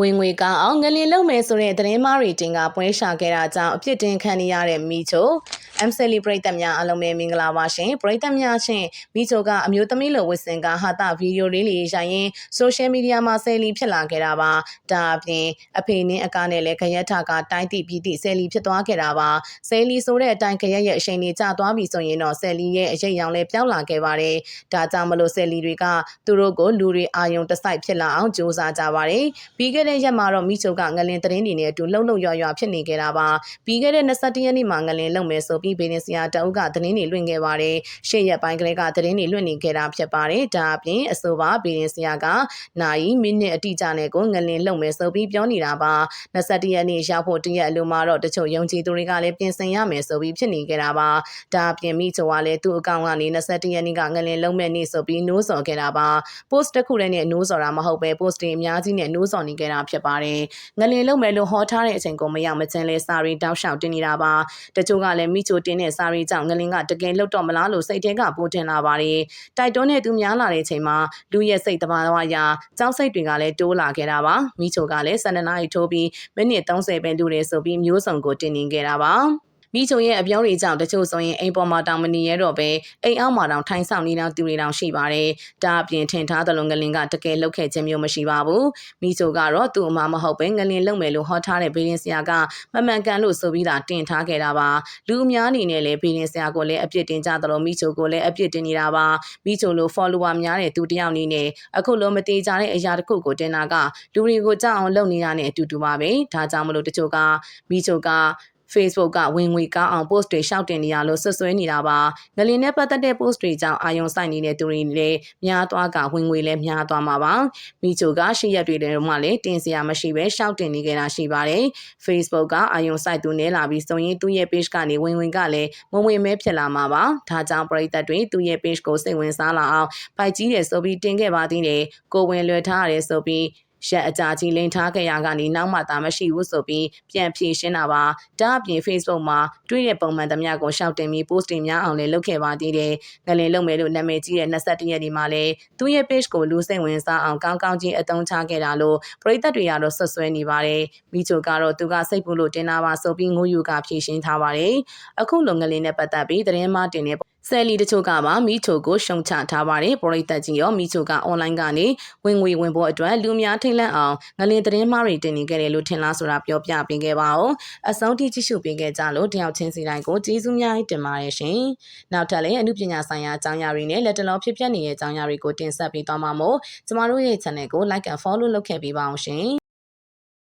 ဝင်ငွေကောင်းအောင်ငလင်လုံမယ်ဆိုတဲ့သတင်းမားတွေတင်ကပွဲရှာခဲ့တာကြောင့်အပြစ်တင်ခံနေရတဲ့မိချို MCL ပရိသတ်များအားလုံးပဲမင်္ဂလာပါရှင်ပရိသတ်များချင်းမိချိုကအမျိုးသမီးလိုဝစ်စင်ကဟာတာဗီဒီယိုလေးလေးရိုက်ရင်း social media မှာဆယ်လီဖြစ်လာခဲ့တာပါဒါအပြင်အဖေနင်းအကားနဲ့လည်းခရက်ထကတိုင်းတိပြီးတိဆယ်လီဖြစ်သွားခဲ့တာပါဆယ်လီဆိုတဲ့အတိုင်းခရက်ရဲ့အချိန်ကြီးကျသွားပြီဆိုရင်တော့ဆယ်လီရဲ့အရေးရောင်လည်းပြောင်းလာခဲ့ပါတယ်ဒါကြောင့်မလို့ဆယ်လီတွေကသူတို့ကိုလူတွေအာယုံတစိုက်ဖြစ်လာအောင်စ조사ကြပါတယ်ပြီးခဲ့တဲ့ရက်မှာတော့မိချိုကငလင်သတင်းတွေနဲ့အတူလှုပ်လှုပ်ရွရွဖြစ်နေကြတာပါပြီးခဲ့တဲ့21ရက်နေ့မှာငလင်လုံမယ်ဆိုပြီးဘေးနေစရာတအုပ်ကသတင်းတွေလွှင့်ခဲ့ပါတယ်ရှေ့ရက်ပိုင်းကလေးကသတင်းတွေလွှင့်နေခဲ့တာဖြစ်ပါတယ်ဒါအပြင်အဆိုပါဘေးနေစရာကနိုင်မိနစ်အတိအကျနဲ့ကိုငလင်လုံမယ်ဆိုပြီးပြောနေတာပါ21ရက်နေ့ရောက်ဖို့တရက်အလိုမှာတော့တချို့ယုံကြည်သူတွေကလည်းပြင်ဆင်ရမယ်ဆိုပြီးဖြစ်နေကြတာပါဒါအပြင်မိချိုကလည်းသူ့အကောင့်ကနေ21ရက်နေ့ကငလင်လုံမဲ့နေ့ဆိုပြီးနိုးစော်ခဲ့တာပါ post တစ်ခုတည်းနဲ့နိုးစော်တာမဟုတ်ပဲ post တွေအများကြီးနဲ့နိုးစော်နေကြတာဖြစ်ပါတယ်ငလင်လုံးမယ်လို့ဟောထားတဲ့အချိန်ကိုမရောက်မချင်းလဲစာရီတောက်လျှောက်တင်နေတာပါတချို့ကလည်းမိချိုတင်တဲ့စာရီကြောင့်ငလင်ကတကယ်လွတ်တော့မလားလို့စိတ်ထဲကပိုတင်လာပါတယ်တိုက်တွန်းတဲ့သူများလာတဲ့အချိန်မှာလူရဲ့စိတ်တဘာဝရာကြောက်စိတ်တွေကလည်းတိုးလာခဲ့တာပါမိချိုကလည်း12နာရီထိုးပြီးမိနစ်30ပဲလူတယ်ဆိုပြီးမျိုးစုံကိုတင်နေခဲ့တာပါ မိချုံရဲ့အပြောင်းတွေကြောင့်တချို့ဆိုရင်အိမ်ပေါ်မှာတောင်မနေရတော့ပဲအိမ်အောက်မှာတောင်ထိုင်ဆောင်နေတဲ့သူတွေတောင်ရှိပါတယ်။ဒါအပြင်ထင်ထားသလိုငလင်ကတကယ်လောက်ခဲ့ခြင်းမျိုးမရှိပါဘူး။မိချုံကတော့သူ့အမမဟုတ်ပဲငလင်လုံမယ်လို့ဟောထားတဲ့ဘေးရင်ဆရာကမမှန်ကန်လို့ဆိုပြီးတာတင်ထားခဲ့တာပါ။လူအများအနေနဲ့လည်းဘေးရင်ဆရာကိုလည်းအပြစ်တင်ကြသလိုမိချုံကိုလည်းအပြစ်တင်နေတာပါ။မိချုံလို follower များတဲ့သူတယောက်အနေနဲ့အခုလိုမတေးကြတဲ့အရာတစ်ခုကိုတင်တာကလူတွေကိုကြောက်အောင်လုပ်နေတာနဲ့အတူတူပါပဲ။ဒါကြောင့်မလို့တချို့ကမိချုံက Facebook ကဝင်ငွေကောင်းအောင် post တွေရှောက်တင်နေရလို့ဆွဆွဲနေတာပါငလင်နဲ့ပတ်သက်တဲ့ post တွေကြောင့်အာယုံဆိုင်နေတဲ့သူတွေလည်းများသွားကဝင်ငွေလည်းများသွားမှာပါမိချိုကရှေ့ရက်တွေထဲမှာလည်းတင်စရာမရှိပဲရှောက်တင်နေကြတာရှိပါတယ် Facebook ကအာယုံဆိုင်သူနဲ့လာပြီးဆိုရင်သူ့ရဲ့ page ကနေဝင်ဝင်ကလည်းမဝင်မဲဖြစ်လာမှာပါဒါကြောင့်ပရိသတ်တွေသူ့ရဲ့ page ကိုစိတ်ဝင်စားလာအောင်ပိုက်ကြီးတယ်ဆိုပြီးတင်ခဲ့ပါသေးတယ်ကိုဝင်လွယ်ထားရတယ်ဆိုပြီး ရက်အကြာကြီးလိန်ထားခဲ့ရကနေနောက်မှသာမရှိဘူးဆိုပြီးပြန်ဖြေရှင်းတာပါဒါအပြင် Facebook မှာတွေ့တဲ့ပုံမှန်သမျှကိုရှောက်တင်ပြီး post တွေများအောင်လည်းလုပ်ခဲ့ပါသေးတယ်ငလင်လုပ်မယ်လို့နာမည်ကြီးတဲ့21ရက်ဒီမှာလည်းသူ့ရဲ့ page ကိုလူစိတ်ဝင်စားအောင်ကောင်းကောင်းချင်းအသုံးချခဲ့တာလို့ပရိသတ်တွေကတော့ဆွဆွဲနေပါတယ်မိချိုကတော့သူကစိတ်ပူလို့တင်တာပါဆိုပြီးငိုယူကဖြေရှင်းထားပါတယ်အခုလုံငလင်နဲ့ပတ်သက်ပြီးသတင်းမှတင်နေ ဆယ်လီတချို့ကပါမိချိုကိုရှုံချထားပါတယ်ပရိသတ်ကြီးရောမိချိုကအွန်လိုင်းကနေဝင်ငွေဝင်ဖို့အတွက်လူများထိတ်လန့်အောင်ငလင်သတင်းမှားတွေတင်နေခဲ့တယ်လို့ထင်လားဆိုတာပြောပြပေးခဲ့ပါဦးအဆုံးထိကြည့်ရှုပေးခဲ့ကြလို့တယောက်ချင်းစီတိုင်းကိုကျေးဇူးများတင်ပါတယ်ရှင်နောက်ထပ်လည်းအမှုပညာဆိုင်ရာအကြောင်းအရာတွေနဲ့လက်တလောဖြစ်ပျက်နေတဲ့အကြောင်းအရာတွေကိုတင်ဆက်ပေးသွားမှာမို့ကျမတို့ရဲ့ channel ကို like and follow လုပ်ခဲ့ပေးပါအောင်ရှင်